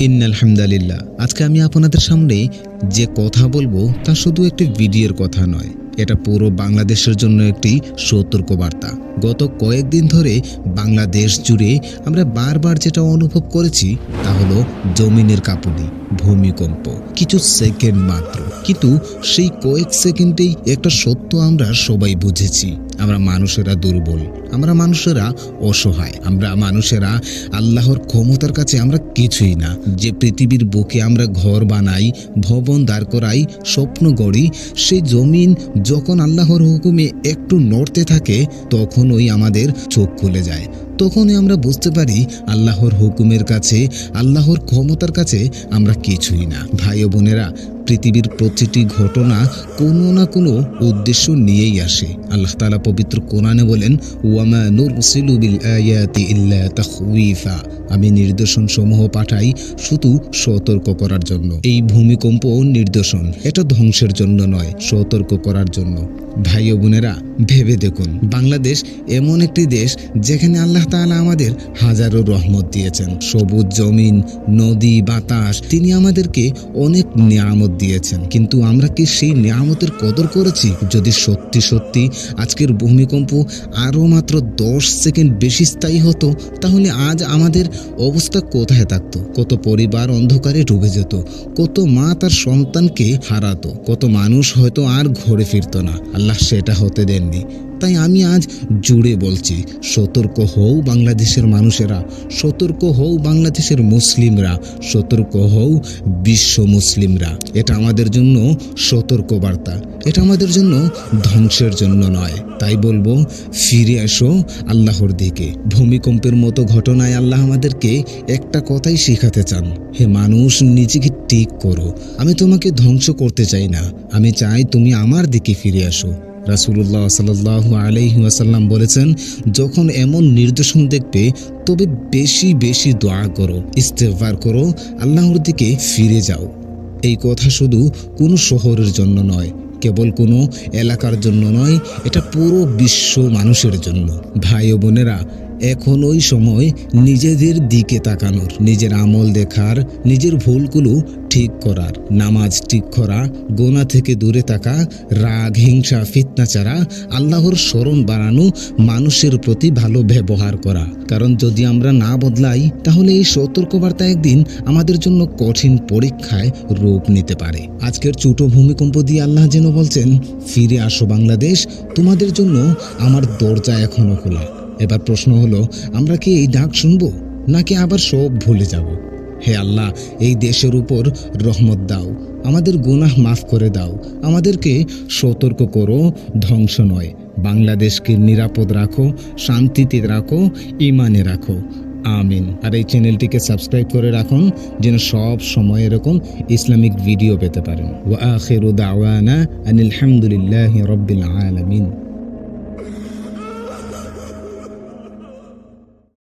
ইন্নালহামদালিল্লাহ আজকে আমি আপনাদের সামনে যে কথা বলব তা শুধু একটি ভিডিওর কথা নয়, এটা পুরো বাংলাদেশের জন্য একটি সতর্কবার্তা। গত কয়েকদিন ধরে বাংলাদেশ জুড়ে আমরা বারবার যেটা অনুভব করেছি তা হলো জমিনের কাঁপুনি, ভূমিকম্প। কিছু সেকেন্ড মাত্র, কিন্তু সেই কয়েক সেকেন্ডেই একটা সত্য আমরা সবাই বুঝেছি। আমরা মানুষেরা দুর্বল, আমরা মানুষেরা অসহায়, আমরা মানুষেরা আল্লাহর ক্ষমতার কাছে আমরা কিছুই না। যে পৃথিবীর বুকে আমরা ঘর বানাই, ভবন দাঁড় করাই স্বপ্ন গড়ি, সে জমিন যখন আল্লাহর হুকুমে একটু নড়তে থাকে তখন ওই আমাদের চোখ খুলে যায়। তখনই আমরা বুঝতে পারি আল্লাহর হুকুমের কাছে, আল্লাহর ক্ষমতার কাছে আমরা কিছুই না। ভাই বোনেরা, পৃথিবীর প্রতিটি ঘটনা কোনো না কোনো উদ্দেশ্য নিয়েই আসে। আল্লাহ তাআলা পবিত্র কোরআনে বলেন, ওয়ামা নুরসিলু বিল আয়াতি ইল্লা তাখউইফা। আমি নির্দেশন সমূহ পাঠাই শুধু সতর্ক করার জন্য। এই ভূমিকম্প নির্দেশন এটা ধ্বংসের জন্য নয়, সতর্ক করার জন্য। ভাই বোনেরা, ভেবে দেখুন, বাংলাদেশ এমন একটি দেশ যেখানে আল্লাহ তাআলা আমাদের হাজারো রহমত দিয়েছেন। সবুজ জমিন, নদী, বাতাস, তিনি আমাদেরকে অনেক নিয়ামত দিয়েছেন। কিন্তু আমরা কি সেই নিয়ামতের কদর করেছি? যদি সত্যি সত্যি আজকের ভূমিকম্প আরও মাত্র দশ সেকেন্ড বেশি স্থায়ী হতো, তাহলে আজ আমাদের অবস্থা কোথায় থাকতো? কত পরিবার অন্ধকারে ডুবে যেত, কত মা তার সন্তানকে হারাতো, কত মানুষ হয়তো আর ঘরে ফিরতো না। আল্লাহ সেটা হতে দেননি। তাই আমি আজ জুড়ে বলছি, সতর্ক হও বাংলাদেশের মানুষেরা, সতর্ক হও বাংলাদেশের মুসলিমরা, সতর্ক হও বিশ্ব মুসলিমরা। এটা আমাদের জন্য সতর্ক বার্তা এটা আমাদের জন্য ধ্বংসের জন্য নয়। তাই বলব, ফিরে আসো আল্লাহর দিকে। ভূমিকম্পের মতো ঘটনায় আল্লাহ আমাদেরকে একটা কথাই শেখাতে চান, হে মানুষ, নিজেকে ঠিক করো। আমি তোমাকে ধ্বংস করতে চাই না, আমি চাই তুমি আমার দিকে ফিরে আসো। রাসুল্লাহ সাল্লাহ আলহি ওয়াসাল্লাম বলেছেন, যখন এমন নির্দেশন দেখবে, তবে বেশি বেশি দোয়া করো ইস্তেফার করো, আল্লাহর দিকে ফিরে যাও। এই কথা শুধু কোনো শহরের জন্য নয়, কেবল কোনো এলাকার জন্য নয়, এটা পুরো বিশ্ব মানুষের জন্য। ভাই বোনেরা এখন ওই সময় নিজেদের দিকে তাকানোর, নিজের আমল দেখার, নিজের ভুলগুলো ঠিক করার, নামাজ ঠিক করা, গোনা থেকে দূরে থাকা, রাগ, হিংসা, ফিতনা আল্লাহর স্মরণ বাড়ানো, মানুষের প্রতি ভালো ব্যবহার করা। কারণ যদি আমরা না বদলাই, তাহলে এই সতর্কবার্তা একদিন আমাদের জন্য কঠিন পরীক্ষায় রূপ নিতে পারে। আজকের ছোট ভূমিকম্প দিয়ে আল্লাহ যেন বলছেন, ফিরে আসো বাংলাদেশ, তোমাদের জন্য আমার দরজা এখনও খোলা। এবার প্রশ্ন হলো, আমরা কি এই ডাক শুনব, নাকি আবার সব ভুলে যাব? হে আল্লাহ, এই দেশের উপর রহমত দাও, আমাদের গুনাহ মাফ করে দাও, আমাদেরকে সতর্ক করো, ধ্বংস নয়। বাংলাদেশকে নিরাপদ রাখো, শান্তিতে রাখো ইমানে রাখো। আমিন। আর এই চ্যানেলটিকে সাবস্ক্রাইব করে রাখুন, যেন সব সময় এরকম ইসলামিক ভিডিও পেতে পারেন। ওয়া আখিরু দাওয়ানা আনিল হামদুলিল্লাহি রাব্বিল আলামিন।